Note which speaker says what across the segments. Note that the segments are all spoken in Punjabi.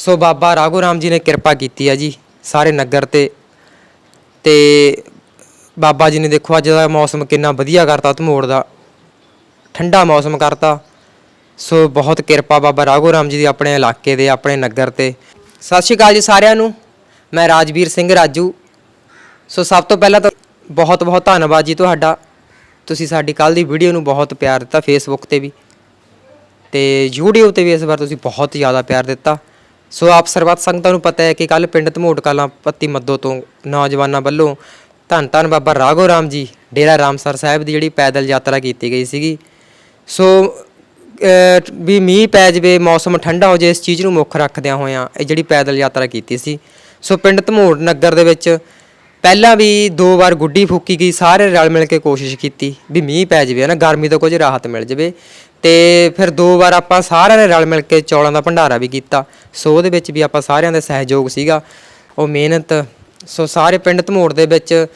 Speaker 1: ਸੋ ਬਾਬਾ ਰਾਘੋ ਰਾਮ ਜੀ ਨੇ ਕਿਰਪਾ ਕੀਤੀ ਆ ਜੀ ਸਾਰੇ ਨਗਰ ਤੇ। ਤੇ ਬਾਬਾ ਜੀ ਨੇ ਦੇਖੋ ਅੱਜ ਦਾ ਮੌਸਮ ਕਿੰਨਾ ਵਧੀਆ ਕਰਤਾ ਧਮੋੜ ਦਾ। ਠੰਡਾ ਮੌਸਮ ਕਰਤਾ। ਸੋ ਬਹੁਤ ਕਿਰਪਾ ਬਾਬਾ ਰਾਘੋ ਰਾਮ ਜੀ ਦੀ ਆਪਣੇ ਇਲਾਕੇ ਦੇ, ਆਪਣੇ ਨਗਰ ਤੇ। ਸਤਿ ਸ਼੍ਰੀ ਅਕਾਲ ਜੀ ਸਾਰਿਆਂ ਨੂੰ। ਮੈਂ ਰਾਜਵੀਰ ਸਿੰਘ ਰਾਜੂ। ਸੋ ਸਭ ਤੋਂ ਪਹਿਲਾਂ ਤਾਂ ਬਹੁਤ ਬਹੁਤ ਧੰਨਵਾਦ ਜੀ ਤੁਹਾਡਾ। ਤੁਸੀਂ ਸਾਡੀ ਕੱਲ ਦੀ ਵੀਡੀਓ ਨੂੰ ਬਹੁਤ ਪਿਆਰ ਦਿੱਤਾ ਫੇਸਬੁੱਕ ਤੇ ਵੀ। ਤੇ YouTube ਤੇ ਵੀ ਇਸ ਵਾਰ ਤੁਸੀਂ ਬਹੁਤ ਜ਼ਿਆਦਾ ਪਿਆਰ ਦਿੱਤਾ। ਸੋ ਆਪ ਸਰਬੱਤ ਸੰਗਤਾਂ ਨੂੰ ਪਤਾ ਹੈ ਕਿ ਕੱਲ ਪਿੰਡ ਧਮੋਟ ਕਲਾਂ ਪੱਤੀ ਮੱਦੋ ਤੋਂ ਨੌਜਵਾਨਾਂ ਵੱਲੋਂ ਧੰਨ ਧੰਨ ਬਾਬਾ ਰਾਘੋ ਰਾਮ ਜੀ, ਡੇਰਾ ਰਾਮਸਰ ਸਾਹਿਬ ਦੀ ਜਿਹੜੀ ਪੈਦਲ ਯਾਤਰਾ ਕੀਤੀ ਗਈ ਸੀਗੀ। ਸੋ ਵੀ ਮੀਂਹ ਪੈ ਜਵੇ, ਮੌਸਮ ਠੰਡਾ ਹੋ ਜੇ ਇਸ ਚੀਜ਼ ਨੂੰ ਮੁੱਖ ਰੱਖਦਿਆਂ ਹੋਇਆਂ ਇਹ ਜਿਹੜੀ ਪੈਦਲ ਯਾਤਰਾ ਕੀਤੀ ਸੀ। ਸੋ ਪਿੰਡ ਧਮੋੜ ਨਗਰ ਦੇ ਵਿੱਚ ਪਹਿਲਾਂ ਵੀ ਦੋ ਵਾਰ ਗੁੱਡੀ ਫੂਕੀ ਗਈ, ਸਾਰੇ ਰਲ ਮਿਲ ਕੇ ਕੋਸ਼ਿਸ਼ ਕੀਤੀ ਵੀ ਮੀਂਹ ਪੈ ਜਵੇ ਨਾ ਗਰਮੀ ਤੋਂ ਕੁਝ ਰਾਹਤ ਮਿਲ ਜਵੇ। ਤੇ ਫਿਰ ਦੋ ਵਾਰ ਆਪਾਂ ਸਾਰਿਆਂ ਨੇ ਰਲ ਮਿਲ ਕੇ ਚੌਲਾਂ ਦਾ ਭੰਡਾਰਾ ਵੀ ਕੀਤਾ। ਸੋ ਉਹਦੇ ਵਿੱਚ ਵੀ ਆਪਾਂ ਸਾਰਿਆਂ ਦਾ ਸਹਿਯੋਗ ਸੀਗਾ। ਉਹ ਮਿਹਨਤ, ਸੋ ਸਾਰੇ ਪਿੰਡ ਧਮੋੜ ਦੇ ਵਿੱਚ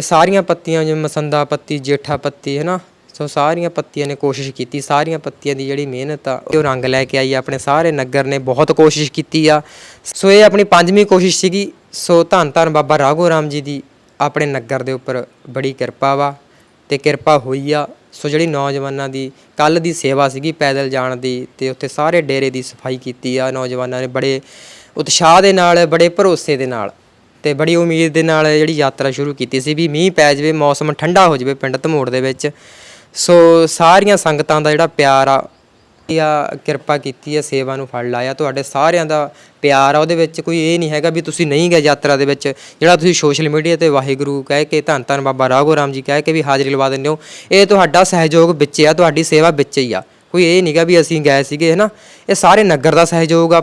Speaker 1: ਸਾਰੀਆਂ ਪੱਤੀਆਂ ਜਿਵੇਂ ਮਸੰਦਾ ਪੱਤੀ, ਜੇਠਾ ਪੱਤੀ ਹੈ ਨਾ ਸੋ ਸਾਰੀਆਂ ਪੱਤੀਆਂ ਨੇ ਕੋਸ਼ਿਸ਼ ਕੀਤੀ। ਸਾਰੀਆਂ ਪੱਤੀਆਂ ਦੀ ਜਿਹੜੀ ਮਿਹਨਤ ਆ, ਉਹ ਰੰਗ ਲੈ ਕੇ ਆਈ। ਆ। ਆਪਣੇ ਸਾਰੇ ਨਗਰ ਨੇ ਬਹੁਤ ਕੋਸ਼ਿਸ਼ ਕੀਤੀ ਆ। ਸੋ ਇਹ ਆਪਣੀ ਪੰਜਵੀਂ ਕੋਸ਼ਿਸ਼ ਸੀਗੀ। ਸੋ ਧੰਨ ਧੰਨ ਬਾਬਾ ਰਾਘੋ ਰਾਮ ਜੀ ਦੀ ਆਪਣੇ ਨਗਰ ਦੇ ਉੱਪਰ ਬੜੀ ਕਿਰਪਾ ਵਾ। ਤੇ ਕਿਰਪਾ ਹੋਈ ਆ। ਸੋ ਜਿਹੜੀ ਨੌਜਵਾਨਾਂ ਦੀ ਕੱਲ ਦੀ ਸੇਵਾ ਸੀਗੀ ਪੈਦਲ ਜਾਣ ਦੀ ਤੇ ਉੱਥੇ ਸਾਰੇ ਡੇਰੇ ਦੀ ਸਫ਼ਾਈ ਕੀਤੀ ਆ ਨੌਜਵਾਨਾਂ ਨੇ ਬੜੇ ਉਤਸ਼ਾਹ ਦੇ ਨਾਲ, ਬੜੇ ਭਰੋਸੇ ਦੇ ਨਾਲ ਤੇ ਬੜੀ ਉਮੀਦ ਦੇ ਨਾਲ ਜਿਹੜੀ ਯਾਤਰਾ ਸ਼ੁਰੂ ਕੀਤੀ ਸੀ ਵੀ ਮੀਂਹ ਪੈ ਜਾਵੇ, ਮੌਸਮ ਠੰਡਾ ਹੋ ਜਾਵੇ ਪਿੰਡ ਧਮੋੜ ਦੇ ਵਿੱਚ। ਸੋ ਸਾਰੀਆਂ ਸੰਗਤਾਂ ਦਾ ਜਿਹੜਾ ਪਿਆਰ ਆ ਆ, ਕਿਰਪਾ ਕੀਤੀ ਹੈ ਸੇਵਾ ਨੂੰ ਫੜ ਲਾਇਆ। ਤੁਹਾਡੇ ਸਾਰਿਆਂ ਦਾ ਪਿਆਰ ਆ, ਉਹਦੇ ਵਿੱਚ ਕੋਈ ਇਹ ਨਹੀਂ ਹੈਗਾ ਵੀ ਤੁਸੀਂ ਨਹੀਂ ਗਏ ਯਾਤਰਾ ਦੇ ਵਿੱਚ। ਜਿਹੜਾ ਤੁਸੀਂ ਸੋਸ਼ਲ ਮੀਡੀਆ ਤੇ ਵਾਹਿਗੁਰੂ ਕਹਿ ਕੇ, ਧੰਨ ਧੰਨ ਬਾਬਾ ਰਾਘੋ ਰਾਮ ਜੀ ਕਹਿ ਕੇ ਵੀ ਹਾਜ਼ਰੀ ਲਵਾ ਦਿੰਦੇ ਹੋ, ਇਹ ਤੁਹਾਡਾ ਸਹਿਯੋਗ ਵਿੱਚ ਆ, ਤੁਹਾਡੀ ਸੇਵਾ ਵਿੱਚ ਹੀ ਆ। ਕੋਈ ਇਹ ਨਹੀਂਗਾ ਵੀ ਅਸੀਂ ਗਏ ਸੀਗੇ, ਹਨਾ? ਇਹ ਸਾਰੇ ਨਗਰ ਦਾ ਸਹਿਯੋਗ ਆ।